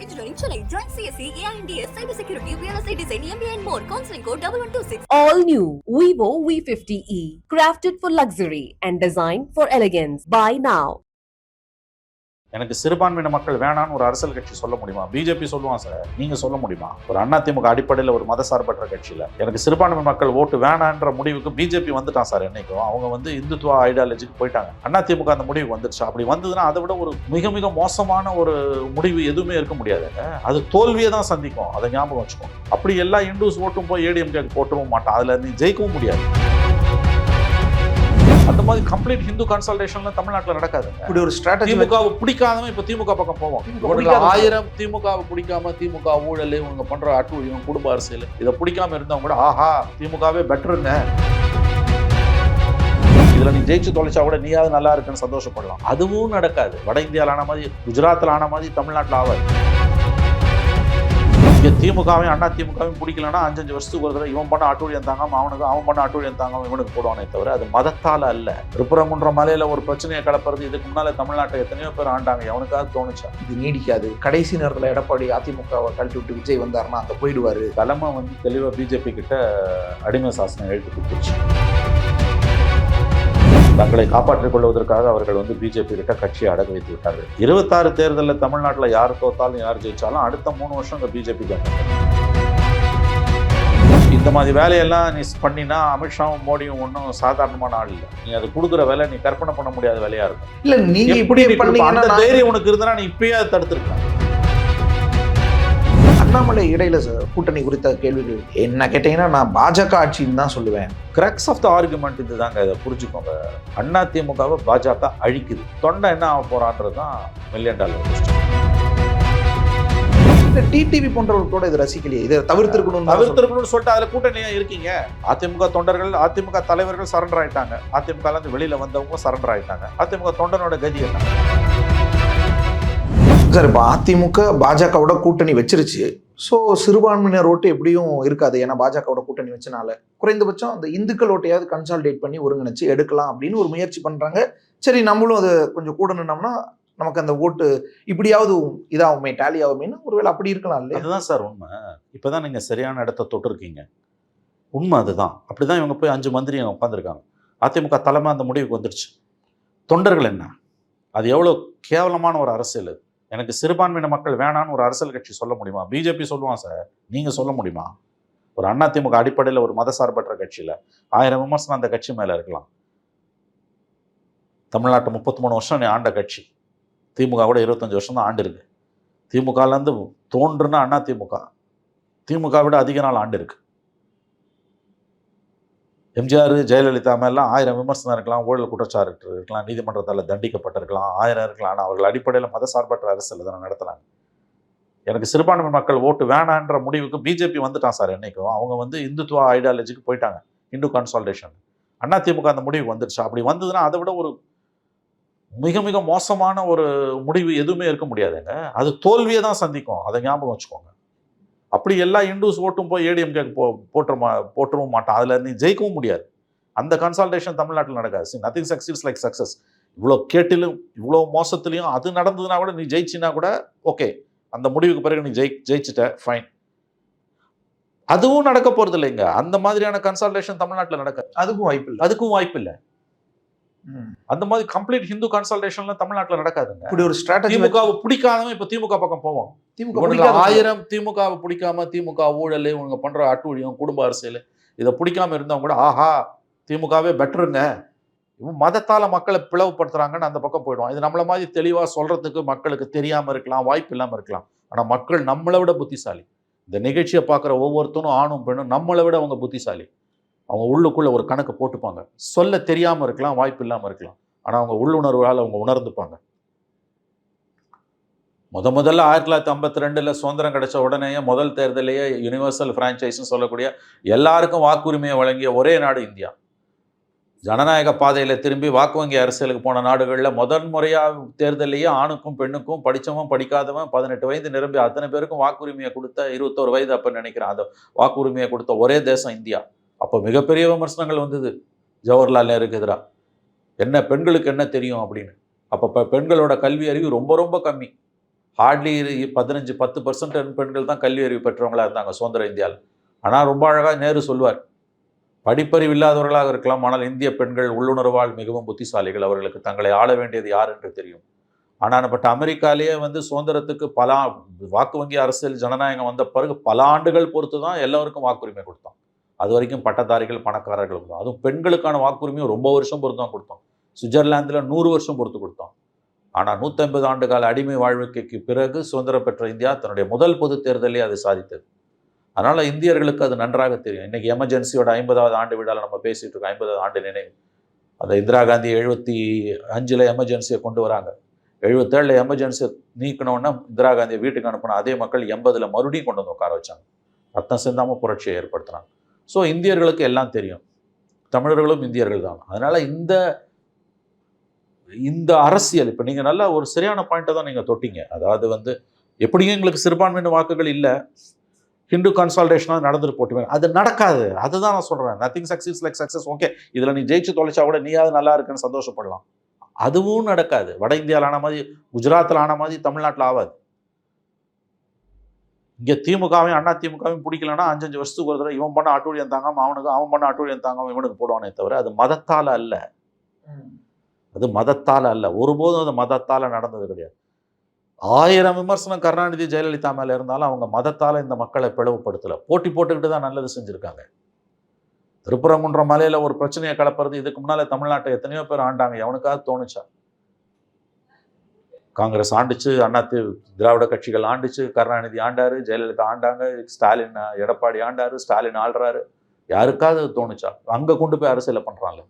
Engineering, Chennai. Join CSE, AINDS, Cybersecurity, Real Estate Design, MBA and more. Counseling code 1126. All new Vivo V50e, crafted for luxury and designed for elegance. Buy now. எனக்கு சிறுபான்மையின மக்கள் வேணான்னு ஒரு அரசியல் கட்சி சொல்ல முடியுமா? பிஜேபி சொல்லுவான் சார். நீங்க சொல்ல முடியுமா? ஒரு அதிமுக அடிப்படையில் ஒரு மதசார்பற்ற கட்சியில. எனக்கு சிறுபான்மை மக்கள் ஓட்டு வேணான்ற முடிவுக்கு பிஜேபி வந்துட்டான் சார் என்னைக்கும். அவங்க வந்து இந்துத்துவ ஐடியாலஜிக்கு போயிட்டாங்க. அதிமுக அந்த முடிவு வந்துருச்சு. அப்படி வந்ததுன்னா அதை விட ஒரு மிக மிக மோசமான ஒரு முடிவு எதுவுமே இருக்க முடியாதுங்க அது தோல்வியை தான் சந்திக்கும். அதை ஞாபகம் வச்சுக்கோ அப்படி எல்லா இந்துஸ் ஓட்டும் போய் ஏடிஎம்கே போட்டவும் மாட்டான். அதுல நீ ஜெயிக்கவும் முடியாது. அந்த மாதிரி கம்ப்ளீட் ஹிந்து கன்சல்டேஷன்ல தமிழ்நாட்டில் நடக்காதுங்க இப்படி ஒரு ஸ்ட்ராட்டஜி திமுகவை பிடிக்காதவன் இப்ப திமுக பக்கம் போவோம் ஆயிரம் திமுகவை பிடிக்காம திமுக ஊழல் இவங்க பண்ற அட்டூழியம் குடும்ப அரசியல் இதை பிடிக்காம இருந்தவங்க கூட ஆஹா திமுகவே பெட்டருங்க இதுல நீ ஜெயிச்சு தொலைச்சா கூட நீயாவது நல்லா இருக்குன்னு சந்தோஷப்படலாம். அதுவும் நடக்காது. வட இந்தியாவில் ஆன மாதிரி குஜராத்தில் ஆன மாதிரி தமிழ்நாட்டில் ஆகாது திமுகவையும் அண்ணா திமுகவையும் பிடிக்கலன்னா அஞ்சஞ்சு வருஷத்துக்கு ஒரு தடவை இவன் பண்ண அட்டூழியம் தாங்காம அவனுக்கு அவன் பண்ண அட்டூழியம் தாங்காம இவனுக்கு போடுவானே தவிர அது மதத்தால் அல்ல. திருப்பரங்குன்ற மலையில ஒரு பிரச்சனையை கலப்புறது இதுக்கு முன்னால தமிழ்நாட்டை எத்தனையோ பேர் ஆண்டாங்க. அவனுக்காக தோணுச்சா? இது நீடிக்காது. கடைசி நேரத்தில் எடப்பாடி அதிமுகவை கழட்டி விட்டு விஜய் வந்தாருன்னா அந்த போயிடுவாரு. தலைமை வந்து தெளிவாக பிஜேபி கிட்ட அடிமை சாசனம் எழுத்து கொடுத்துருச்சு. தங்களை காப்பாற்றிக் கொள்வதற்காக அவர்கள் வந்து பிஜேபி கிட்ட கட்சியை அடக வைத்து விட்டார்கள். இருபத்தாறு தேர்தலில் தமிழ்நாட்டில் யார் தோத்தாலும் யார் ஜெயிச்சாலும் அடுத்த மூணு வருஷம் இந்த பிஜேபி இந்த மாதிரி வேலையெல்லாம் நீ பண்ணினா அமித்ஷாவும் மோடியும் ஒன்றும் சாதாரணமான ஆள் இல்லை. நீ அது கொடுக்குற வேலை நீ கற்பனை பண்ண முடியாத வேலையா இருக்கும். இல்ல நீங்க இப்படி அந்த தைரியம் உனக்கு இருந்தா நீ இப்பயே அதை தடுத்திருக்கலாம். அண்ணாமலை இடையில கூட்டணி குறித்த கேள்விகள். என்ன கேட்டீங்கன்னா நான் பாஜக ஆட்சின்னு தான் சொல்லுவேன். கிரக்ஸ் ஆஃப் த ஆர்குமெண்ட் இதுதாங்க இதை புரிஞ்சுக்கோங்க. அண்ணா திமுகவை பாஜக அழிக்குது. தொண்டை என்ன ஆக போறான்றது தான் மில்லியன் டாலர் டிடிவி போன்றவர்களோட இது ரசிக்கலையே. இதை தவிர்த்திருக்கணும் தவிர்த்திருக்கணும்னு சொல்லிட்டு அதுல கூட்டணியா இருக்கீங்க? அதிமுக தொண்டர்கள் அதிமுக தலைவர்கள் சரண்டர் ஆயிட்டாங்க. அதிமுக இருந்து வெளியில வந்தவங்க சரண்டர் ஆயிட்டாங்க. அதிமுக தொண்டனோட கதி என்ன? சார் இப்போ அதிமுக பாஜகவோட கூட்டணி வச்சிருச்சு. ஸோ சிறுபான்மையினர் ஓட்டு எப்படியும் இருக்காது. ஏன்னா பாஜகவோட கூட்டணி வச்சனால. குறைந்தபட்சம் அந்த இந்துக்கள் ஓட்டையாவது கன்சால்டேட் பண்ணி ஒருங்கிணைச்சு எடுக்கலாம் அப்படின்னு ஒரு முயற்சி பண்ணுறாங்க சரி நம்மளும் அதை கொஞ்சம் கூட நின்னோம்னா நமக்கு அந்த ஓட்டு இப்படியாவது இதாகுமே டேலி ஆகுமேன்னு ஒருவேளை அப்படி இருக்கலாம் இல்லையா? அதுதான் சார் உண்மை. இப்போ தான் நீங்கள் சரியான இடத்த தொட்டிருக்கீங்க. உண்மை அதுதான். அப்படி தான் இவங்க போய் அஞ்சு மந்திரி அவங்க உட்காந்துருக்காங்க அதிமுக தலைமை அந்த முடிவுக்கு வந்துடுச்சு தொண்டர்கள் என்ன? அது எவ்வளோ கேவலமான ஒரு அரசியல் அது. எனக்கு சிறுபான்மையின மக்கள் வேணான்னு ஒரு அரசியல் கட்சி சொல்ல முடியுமா? பிஜேபி சொல்லுவான் சார். நீங்கள் சொல்ல முடியுமா? ஒரு அதிமுக அடிப்படையில் ஒரு மதசார்பற்ற கட்சியில் ஆயிரம் விமர்சனம் அந்த கட்சி மேலே இருக்கலாம். தமிழ்நாட்டு முப்பத்தி மூணு வருஷம் நீ ஆண்ட கட்சி. திமுக கூட இருபத்தஞ்சி வருஷம் தான் ஆண்டு இருக்கு. திமுகலேருந்து தோன்றுனா அண்ணா திமுக திமுக விட அதிக நாள் ஆண்டு இருக்குது எம்ஜிஆர் ஜெயலலிதா மேலாம் ஆயிரம் விமர்சனம் இருக்கலாம் ஊழல் குற்றச்சாட்டு இருக்கலாம் நீதிமன்றத்தால் தண்டிக்கப்பட்டிருக்கலாம் ஆயிரம் இருக்கலாம். ஆனால் அவர்கள் அடிப்படையில் மதசார்பற்ற அரசியல் தானே நடத்துனாங்க எனக்கு சிறுபான்மை மக்கள் ஓட்டு வேணான்ற முடிவுக்கு பிஜேபி வந்துட்டான் சார் என்றைக்கும் அவங்க வந்து இந்துத்துவ ஐடியாலஜிக்கு போயிட்டாங்க. இந்து கன்சால்டேஷன் அண்ணா திமுக அந்த முடிவுக்கு வந்துடுச்சு அப்படி வந்ததுன்னா அதை விட ஒரு மிக மிக மோசமான ஒரு முடிவு எதுவுமே இருக்க முடியாதுங்க. அது தோல்வியை தான் சந்திக்கும். அதை ஞாபகம் வச்சுக்கோங்க. அப்படி எல்லா இண்டூஸ் ஓட்டும் போய் ஏடிஎம்கே போ போட்டுற மா போட்டுறவும் மாட்டான். அதில் நீ ஜெயிக்கவும் முடியாது. அந்த கன்சல்டேஷன் தமிழ்நாட்டில் நடக்காது. நத்திங் சக்சீட்ஸ் லைக் சக்ஸஸ் இவ்வளோ கேட்டிலும் இவ்வளோ மோசத்துலையும் அது நடந்ததுன்னா கூட நீ ஜெயிச்சினா கூட ஓகே அந்த முடிவுக்கு பிறகு நீ ஜெயி ஜெயிச்சிட்ட ஃபைன் அதுவும் நடக்க போறது இல்லைங்க அந்த மாதிரியான கன்சல்டேஷன் தமிழ்நாட்டில் நடக்க அதுக்கும் வாய்ப்பு இல்லை அதுக்கும் வாய்ப்பு இல்லை அந்த மாதிரி கம்ப்ளீட் ஹிந்து கன்சல்டேஷன்லாம் தமிழ்நாட்டில் நடக்காதுங்க. இப்படி ஒரு ஸ்ட்ராட்டஜி திமுகவை பிடிக்காதவன் இப்ப திமுக பக்கம் போவோம் திமுக ஆயிரம் திமுகவை பிடிக்காம திமுக ஊழல் இவங்க பண்ற அட்டூழியம் குடும்ப அரசியல் இதை பிடிக்காம இருந்தவங்க கூட ஆஹா திமுகவே பெட்டருங்க இவன் மதத்தால மக்களை பிளவுபடுத்துறாங்கன்னு அந்த பக்கம் போயிடுவான். இது நம்மள மாதிரி தெளிவா சொல்றதுக்கு மக்களுக்கு தெரியாம இருக்கலாம் வாய்ப்பு இல்லாம இருக்கலாம். ஆனா மக்கள் நம்மளை விட புத்திசாலி. இந்த நிகழ்ச்சியை பார்க்குற ஒவ்வொருத்தனும் ஆணும் பெண்ணும் நம்மளை விட அவங்க புத்திசாலி. அவங்க உள்ளுக்குள்ளே ஒரு கணக்கு போட்டுப்பாங்க. சொல்ல தெரியாமல் இருக்கலாம் வாய்ப்பு இல்லாமல் இருக்கலாம். ஆனால் அவங்க உள்ளுணர்வால் அவங்க உணர்ந்துப்பாங்க. முத முதல்ல ஆயிரத்தி தொள்ளாயிரத்தி ஐம்பத்தி ரெண்டில் சுதந்திரம் கிடைச்ச உடனேயே முதல் தேர்தலையே யுனிவர்சல் ஃப்ரான்ச்சைஸ்னு சொல்லக்கூடிய எல்லாருக்கும் வாக்குரிமையை வழங்கிய ஒரே நாடு இந்தியா. ஜனநாயக பாதையில் திரும்பி வாக்கு வங்கி அரசியலுக்கு போன நாடுகளில் முதன் முறையாக தேர்தலையே ஆணுக்கும் பெண்ணுக்கும் படித்தவன் படிக்காதவன் பதினெட்டு வயது நிரம்பி அத்தனை பேருக்கும் வாக்குரிமையை கொடுத்த இருபத்தோரு வயது அப்போ நினைக்கிறேன். அந்த வாக்குரிமையை கொடுத்த ஒரே தேசம் இந்தியா. அப்போ மிகப்பெரிய விமர்சனங்கள் வந்தது. ஜவஹர்லால் நேருக்கு எதிராக என்ன பெண்களுக்கு என்ன தெரியும் அப்படின்னு. அப்போ பெண்களோட கல்வி அறிவு ரொம்ப ரொம்ப கம்மி. ஹார்ட்லி பதினஞ்சு பத்து பர்சன்ட் பெண்கள் தான் கல்வி அறிவு பெற்றவங்களாக இருந்தாங்க சுதந்திர இந்தியாவில். ஆனால் ரொம்ப அழகாக நேரு சொல்வார். படிப்பறிவு இல்லாதவர்களாக இருக்கலாம் ஆனால் இந்திய பெண்கள் உள்ளுணர்வால் மிகவும் புத்திசாலிகள். அவர்களுக்கு தங்களை ஆள வேண்டியது யார் என்று தெரியும். ஆனால் பட் அமெரிக்காலேயே வந்து சுதந்திரத்துக்கு பல வாக்கு வங்கி அரசியல் ஜனநாயகம் வந்த பிறகு பல ஆண்டுகள் பொறுத்து தான் எல்லோருக்கும் வாக்குரிமை கொடுத்தோம் அது வரைக்கும் பட்டதாரிகள் பணக்காரர்கள் தான் அதுவும் பெண்களுக்கான வாக்குரிமையும் ரொம்ப வருஷம் பொறுத்து தான் கொடுத்தோம். சுவிட்சர்லாந்தில் நூறு வருஷம் பொறுத்து கொடுத்தோம். ஆனால் நூற்றம்பது ஆண்டு கால அடிமை வாழ்க்கைக்கு பிறகு சுதந்திரம் பெற்ற இந்தியா தன்னுடைய முதல் பொது தேர்தலே அது சாதித்தது. அதனால் இந்தியர்களுக்கு அது நன்றாக தெரியும். இன்னைக்கு எமர்ஜென்சியோட ஐம்பதாவது ஆண்டு விழாவில் நம்ம பேசிகிட்டு இருக்கோம். ஐம்பதாவது ஆண்டு நினைவு. அந்த இந்திரா காந்தி எழுபத்தி அஞ்சில் எமர்ஜென்சியை கொண்டு வராங்க. எழுபத்தேழில் எமர்ஜென்சியை நீக்கணும்னா இந்திரா காந்தியை வீட்டுக்கு அனுப்பின அதே மக்கள் எண்பதில் மறுபடியும் கொண்டு வந்து உட்கார வச்சாங்க. ரத்தம் சிந்தாமல் புரட்சியை ஏற்படுத்துகிறாங்க ஸோ இந்தியர்களுக்கு எல்லாம் தெரியும். தமிழர்களும் இந்தியர்கள் தான். அதனால் இந்த இந்த அரசியல் இப்போ நீங்கள் நல்லா ஒரு சரியான பாயிண்ட்டை தான் நீங்கள் தொட்டிங்க. அதாவது வந்து எப்படியும் எங்களுக்கு சிறுபான்மையின வாக்குகள் இல்லை. ஹிந்து கன்சால்டேஷனாக நடந்துட்டு போட்டுமே அது நடக்காது. அதுதான் நான் சொல்கிறேன் nothing success like success okay இதில் நீ ஜெயிச்சு தொலைச்சா கூட நீயாவது நல்லா இருக்குன்னு சந்தோஷப்படலாம். அதுவும் நடக்காது. வட இந்தியாவில் ஆன மாதிரி குஜராத்தில் ஆன மாதிரி தமிழ்நாட்டில் ஆகாது இங்கே திமுகவையும் அண்ணா திமுகவையும் பிடிக்கலன்னா அஞ்சஞ்சு வருஷத்துக்கு ஒரு தடவை இவன் பண்ண ஆட்டூழியம் தாங்காம அவனுக்கு அவன் பண்ண ஆட்டூழியம் தாங்காம இவனுக்கு போடுவானே தவிர அது மதத்தால் அல்ல. அது மதத்தால் அல்ல. ஒருபோதும் அது மதத்தால் நடந்தது கிடையாது. ஆயிரம் விமர்சனம் கருணாநிதி ஜெயலலிதா மேல இருந்தாலும் அவங்க மதத்தால் இந்த மக்களை பிளவுபடுத்தலை. போட்டி போட்டுக்கிட்டு தான் நல்லது செஞ்சுருக்காங்க. திருப்பரங்குன்றம் மலையில ஒரு பிரச்சனையை கலப்புறது இதுக்கு முன்னால தமிழ்நாட்டை எத்தனையோ பேர் ஆண்டாங்க. எவனுக்காவது தோணுச்சா? காங்கிரஸ் ஆண்டுச்சு அண்ணா தி திராவிட கட்சிகள் ஆண்டுச்சு கருணாநிதி ஆண்டாரு ஜெயலலிதா ஆண்டாங்க ஸ்டாலின் எடப்பாடி ஆண்டாரு ஸ்டாலின் ஆள்றாரு. யாருக்காவது தோணுச்சா? அங்கே கொண்டு போய் அரசியலை பண்றாங்க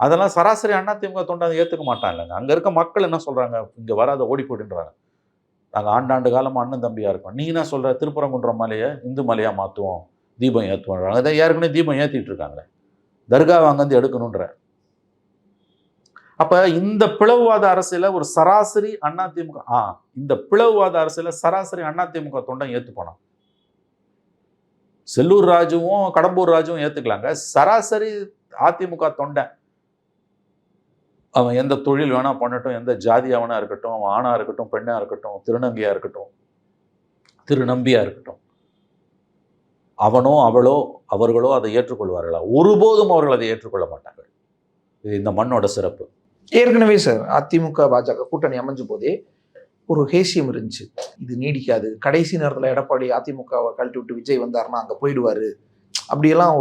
அதெல்லாம் சராசரி அண்ணா திமுக ஏற்றுக்க ஏத்துக்க மாட்டான் இல்லைங்க அங்கே இருக்க மக்கள் என்ன சொல்கிறாங்க இங்கே வராத ஓடி போயிடுன்றாங்க. நாங்கள் ஆண்டாண்டு காலமாக அண்ணன் தம்பியாக இருக்கோம். நீ என்ன சொல்கிற திருப்பரங்குன்றம் மலையை இந்து மலையாக மாற்றுவோம் தீபம் ஏற்றுவோம் அதை ஏற்கனவே தீபம் ஏற்றிட்டு இருக்காங்களே. தர்காவை அங்கேருந்து எடுக்கணுன்ற அப்ப இந்த பிளவுவாத அரசியல ஒரு சராசரி அதிமுக ஆ இந்த பிளவுவாத அரசியல சராசரி அதிமுக தொண்டன் ஏத்துப்பானான் செல்லூர் ராஜுவும் கடம்பூர் ராஜுவும் ஏத்துக்கலாங்க. சராசரி அதிமுக தொண்டன். அவன் எந்த தொழில் வேணா பண்ணட்டும் எந்த ஜாதியாவனா இருக்கட்டும் அவன் ஆணா இருக்கட்டும் பெண்ணா இருக்கட்டும் திருநங்கையா இருக்கட்டும் திருநம்பியா இருக்கட்டும். அவனோ அவளோ அவர்களோ அதை ஏற்றுக்கொள்வார்களா? ஒருபோதும் அவர்கள் அதை ஏற்றுக்கொள்ள மாட்டார்கள். இது இந்த மண்ணோட சிறப்பு. ஏற்கனவே சார் அதிமுக பாஜக கூட்டணி அமைஞ்ச போதே ஒரு ஹேசியம் இருந்துச்சு. இது நீடிக்காது. கடைசி நேரத்தில் எடப்பாடி அதிமுகவை கழட்டி விட்டு விஜய் வந்தாருன்னா அங்கே போயிடுவாரு. அப்படியெல்லாம்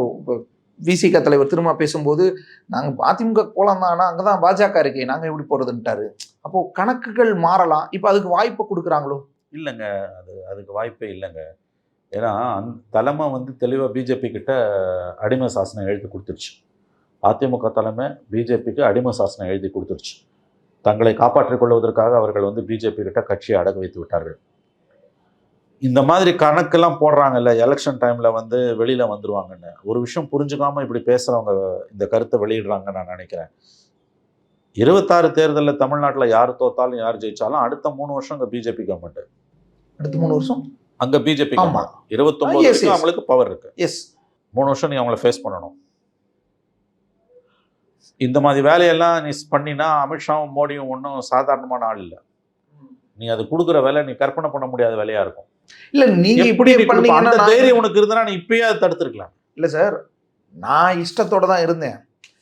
விசிக தலைவர் திரும்ப பேசும்போது நாங்கள் அதிமுக போலாம் தான் ஆனால் அங்கே தான் பாஜக இருக்கே நாங்கள் எப்படி போகிறதுன்ட்டாரு அப்போது கணக்குகள் மாறலாம். இப்போ அதுக்கு வாய்ப்பு கொடுக்குறாங்களோ? இல்லைங்க. அது அதுக்கு வாய்ப்பே இல்லைங்க. ஏன்னா அந்த தலைமை வந்து தெளிவாக பிஜேபி கிட்ட அடிமை சாசனம் எழுதி கொடுத்துருச்சு. அதிமுக தலைமை பிஜேபிக்கு அடிமை சாசனம் எழுதி கொடுத்துருச்சு. தங்களை காப்பாற்றிக் கொள்வதற்காக அவர்கள் வந்து பிஜேபி கிட்ட கட்சியை அடகு வைத்து விட்டார்கள். இந்த மாதிரி கணக்கெல்லாம் போடுறாங்கல்ல எலெக்ஷன் டைமில் வந்து வெளியில் வந்துருவாங்கன்னு. ஒரு விஷயம் புரிஞ்சுக்காம இப்படி பேசுகிறவங்க இந்த கருத்தை வெளியிடுறாங்கன்னு நான் நினைக்கிறேன். இருபத்தாறு தேர்தலில் தமிழ்நாட்டில் யார் தோத்தாலும் யார் ஜெயிச்சாலும் அடுத்த மூணு வருஷம் இங்கே பிஜேபி கவர்மெண்ட் அடுத்த மூணு வருஷம்? அங்க பிஜேபி yes. அவங்களுக்கு பவர் இருக்கு. எஸ் மூணு வருஷம் நீ அவங்கள ஃபேஸ் பண்ணணும். இந்த மாதிரி வேலையெல்லாம் நீ பண்ணினா அமித்ஷாவும் மோடியும் ஒன்றும் சாதாரணமான ஆள் இல்லை. நீ அது கொடுக்குற வேலை நீ கற்பனை பண்ண முடியாத வேலையா இருக்கும். இல்லை நீங்கள் இப்படி அந்த தைரியம் உனக்கு இருந்தா நீ இப்பயே அதை தடுத்துருக்கலாம். இல்லை சார் நான் இஷ்டத்தோட தான் இருந்தேன்.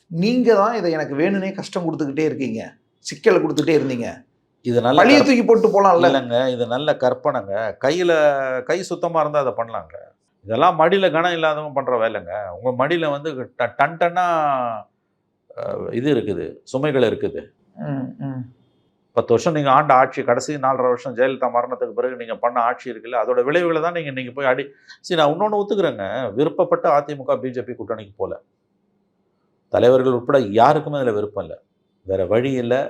நீங்கள் தான் இதை எனக்கு வேணும்னே கஷ்டம் கொடுத்துக்கிட்டே இருக்கீங்க. சிக்கலை கொடுத்துட்டே இருந்தீங்க. இது நல்ல கற்ப- தூக்கி போட்டு போலாம்ல. இல்லைங்க இது நல்ல கற்பனைங்க. கையில கை சுத்தமா இருந்தா அதை பண்ணலாங்க. இதெல்லாம் மடியில கனம் இல்லாதவங்க பண்ற வேலைங்க. உங்க மடியில வந்து ட- டன் டன்னா அஹ், இது இருக்குது சுமைகள் இருக்குது. பத்து வருஷம் நீங்கள் ஆண்ட ஆட்சி கடைசி நாலரை வருஷம் ஜெயலலிதா மரணத்துக்கு பிறகு நீங்கள் பண்ண ஆட்சி இருக்குல்ல அதோட விளைவுகளை தான் நீங்கள் இன்னைக்கு போய் அடி சரி நான் இன்னொன்று ஒத்துக்கிறேங்க. விருப்பப்பட்ட அதிமுக பிஜேபி கூட்டணிக்கு போல. தலைவர்கள் உட்பட யாருக்குமே அதில் விருப்பம் இல்லை. வேற வழி இல்லை.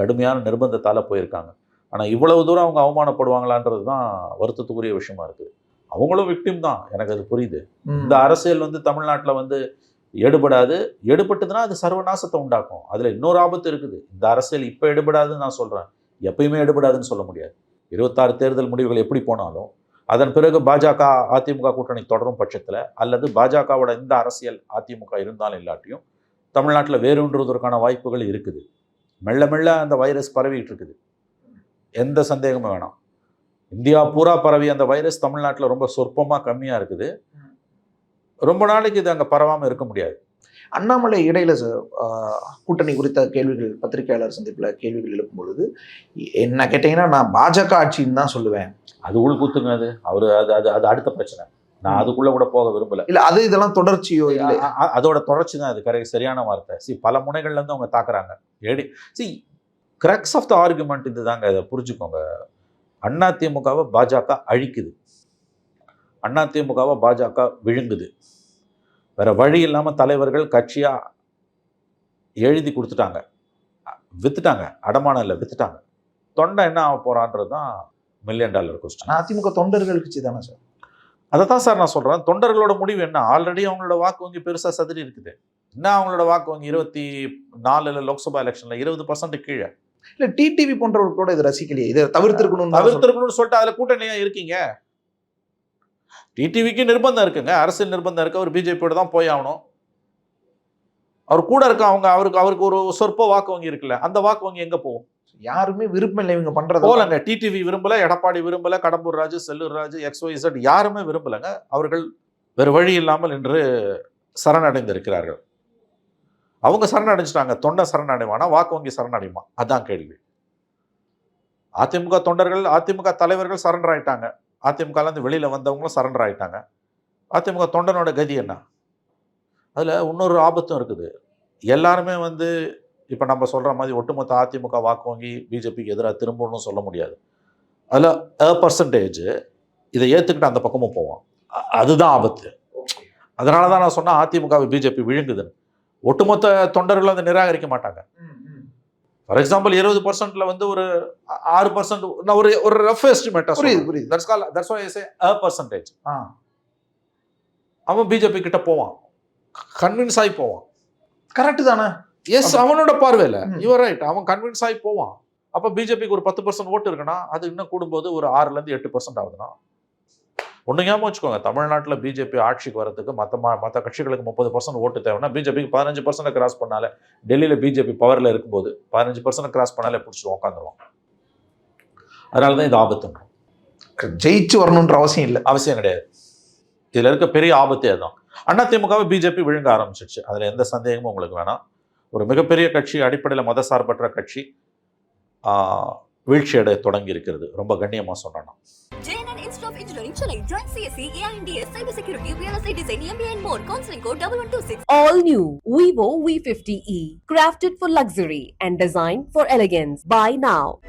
கடுமையான நிர்பந்தத்தால் போயிருக்காங்க. ஆனால் இவ்வளவு தூரம் அவங்க அவமானப்படுவாங்களான்றது தான் வருத்தத்துக்குரிய விஷயமா இருக்குது. அவங்களும் விக்டிம் தான். எனக்கு அது புரியுது. இந்த அரசியல் வந்து தமிழ்நாட்டில் வந்து எடுபடாது. எடுபட்டதுன்னா அது சர்வநாசத்தை உண்டாக்கும். அதில் இன்னொரு ஆபத்து இருக்குது. இந்த அரசியல் இப்போ எடுபடாதுன்னு நான் சொல்கிறேன் எப்பயுமே எடுபடாதுன்னு சொல்ல முடியாது. இருபத்தாறு தேர்தல் முடிவுகள் எப்படி போனாலும் அதன் பிறகு பாஜக அதிமுக கூட்டணி தொடரும் பட்சத்தில் அல்லது பாஜகவோட இந்த அரசியல் அதிமுக இருந்தாலும் இல்லாட்டியும் தமிழ்நாட்டில் வேறுன்றதற்கான வாய்ப்புகள் இருக்குது. மெல்ல மெல்ல அந்த வைரஸ் பரவிட்டு இருக்குது எந்த சந்தேகமும் வேணாம். இந்தியா பூரா பரவி அந்த வைரஸ் தமிழ்நாட்டில் ரொம்ப சொற்பமாக கம்மியாக இருக்குது. ரொம்ப நாளைக்கு இது அங்கே பரவாமல் இருக்க முடியாது. அண்ணாமலை இடையில கூட்டணி குறித்த கேள்விகள் பத்திரிகையாளர் சந்திப்பில் கேள்விகள் எழுப்பும் பொழுது என்ன கேட்டீங்கன்னா நான் பாஜக ஆட்சின்னு தான் சொல்லுவேன். அது உள்குத்துங்க அது. அவர் அது அது அது அடுத்த பிரச்சனை. நான் அதுக்குள்ளே கூட போக விரும்பல. இல்ல அது இதெல்லாம் தொடர்ச்சியோ இல்லை அதோட தொடர்ச்சி தான் அது. கரை சரியான வார்த்தை. சி பல முனைகள்ல இருந்து அவங்க தாக்குறாங்க. ஏடி சி கிரக்ஸ் ஆஃப் த ஆர்குமெண்ட் இதை புரிஞ்சுக்கோங்க. அண்ணா திமுகவை பாஜக அழிக்குது. அண்ணா திமுகவை பாஜக விழுங்குது. வேற வழி இல்லாம தலைவர்கள் கட்சியா எழுதி கொடுத்துட்டாங்க. வித்துட்டாங்க. அடமானம் இல்லை வித்துட்டாங்க. தொண்டை என்ன ஆக போறான்றது தான் மில்லியன் டாலர் கொஸ்டின் அதிமுக தொண்டர்கள் கட்சி தானே சார்? அதை தான் சார் நான் சொல்கிறேன் தொண்டர்களோட முடிவு என்ன? ஆல்ரெடி அவங்களோட வாக்கு வங்கி பெருசாக சதுரி இருக்குது. என்ன அவங்களோட வாக்கு வங்கி? இருபத்தி நாலுல லோக்சபா எலெக்ஷனில் இருபது பர்சன்ட் கீழே. இல்ல டிடிவி போன்றவர்கள் கூட இது ரசிக்கலையே. இதை தவிர்த்திருக்கணும் தவிர்த்திருக்கணும்னு சொல்லிட்டு அதில் கூட்டணியா இருக்கீங்க? டிடிவிக்கு நிர்பந்தம் இருக்குங்க. அரசியல் நிர்பந்தம் இருக்கு. அவர் பிஜேபியோட தான் போய் ஆகணும். அவர் கூட இருக்க அவங்க அவருக்கு அவருக்கு ஒரு சொற்ப வாக்கு வங்கி இருக்குல்ல அந்த வாக்கு வங்கி எங்க போகும்? யாருமே விருப்பம் இல்லை இவங்க பண்றது. போலங்க டிடிவி விரும்பல எடப்பாடி விரும்பல Kadambur Raju Sellur Raju X Y Z யாருமே விரும்பலங்க. அவர்கள் வேறு வழி இல்லாமல் இன்று சரணடைந்திருக்கிறார்கள். அவங்க சரணடைஞ்சிட்டாங்க. தொண்டை சரணடைவானா? வாக்கு வங்கி சரணடையுமா? அதான் கேள்வி. அதிமுக தொண்டர்கள் அதிமுக தலைவர்கள் சரண்டர் ஆயிட்டாங்க. அதிமுகலேருந்து வெளியில் வந்தவங்களும் சரண்டர் ஆகிட்டாங்க அதிமுக தொண்டனோட கதி என்ன? அதில் இன்னொரு ஆபத்தும் இருக்குது. எல்லாருமே வந்து இப்போ நம்ம சொல்கிற மாதிரி ஒட்டுமொத்த அதிமுக வாக்கு வாங்கி பிஜேபிக்கு எதிராக திரும்பணும்னு சொல்ல முடியாது. அதில் அ பர்சன்டேஜ் இதை ஏற்றுக்கிட்டு அந்த பக்கமும் போவோம் அதுதான் ஆபத்து. அதனால தான் நான் சொன்னேன் அதிமுகவை பிஜேபி விழுங்குதுன்னு. ஒட்டுமொத்த தொண்டர்கள் அதை நிராகரிக்க மாட்டாங்க. ஃபார் எக்ஸாம்பிள் இருபது பர்சன்ட்ல வந்து ஒரு ஆறு பர்சன்ட் நான் ஒரு ஒரு ரஃப் எஸ்டிமேட்டா புரியுது புரியுது. That's call that's why say a percentage அவன் பிஜேபி கிட்ட போவான். கன்வின்ஸ் ஆகி போவான். கரெக்ட் தானே? எஸ் அவனோட பார்வையில். யுவர் ரைட் அவன் கன்வின்ஸ் ஆகி போவான். அப்போ பிஜேபிக்கு ஒரு பத்து பர்சன்ட் ஓட்டு இருக்குன்னா அது இன்னும் கூடும்போது ஒரு ஆறுலேருந்து எட்டு பர்சன்ட் ஆகுதுன்னா. ஒன்று ஞாபகம் வச்சுக்கோங்க. தமிழ்நாட்டில் பிஜேபி ஆட்சிக்கு வரதுக்கு மற்ற மற்ற கட்சிகளுக்கு முப்பது பர்சன்ட் ஓட்டு தேவைன்னா பிஜேபிக்கு பதினஞ்சு பர்சன்ட் கிராஸ் பண்ணாலே டெல்லியில் பிஜேபி பவரில் இருக்கும்போது பதினஞ்சு பர்சன்ட் கிராஸ் பண்ணாலே பிடிச்சிட்டு உட்காந்துருவான் அதனால தான் இது ஆபத்துங்க ஜெயிச்சு வரணுன்ற அவசியம் இல்லை. அவசியம் கிடையாது. இதில் இருக்க பெரிய ஆபத்தே அதுதான். அண்ணா திமுகவை பிஜேபி விழுங்க ஆரம்பிச்சிடுச்சு. அதில் எந்த சந்தேகமும் உங்களுக்கு வேணாம். ஒரு மிகப்பெரிய கட்சி அடிப்படையில் மதசார்பற்ற கட்சி ஆஹ், வீழ்ச்சியடைய தொடங்கி இருக்கிறது. ரொம்ப கண்ணியமாக சொன்னா of Engineering, Chennai. Join CSE, AINDS, Cybersecurity, Real Estate Design, MBA and more. Counseling code 1126. All new Vivo V50e, crafted for luxury and designed for elegance. Buy now.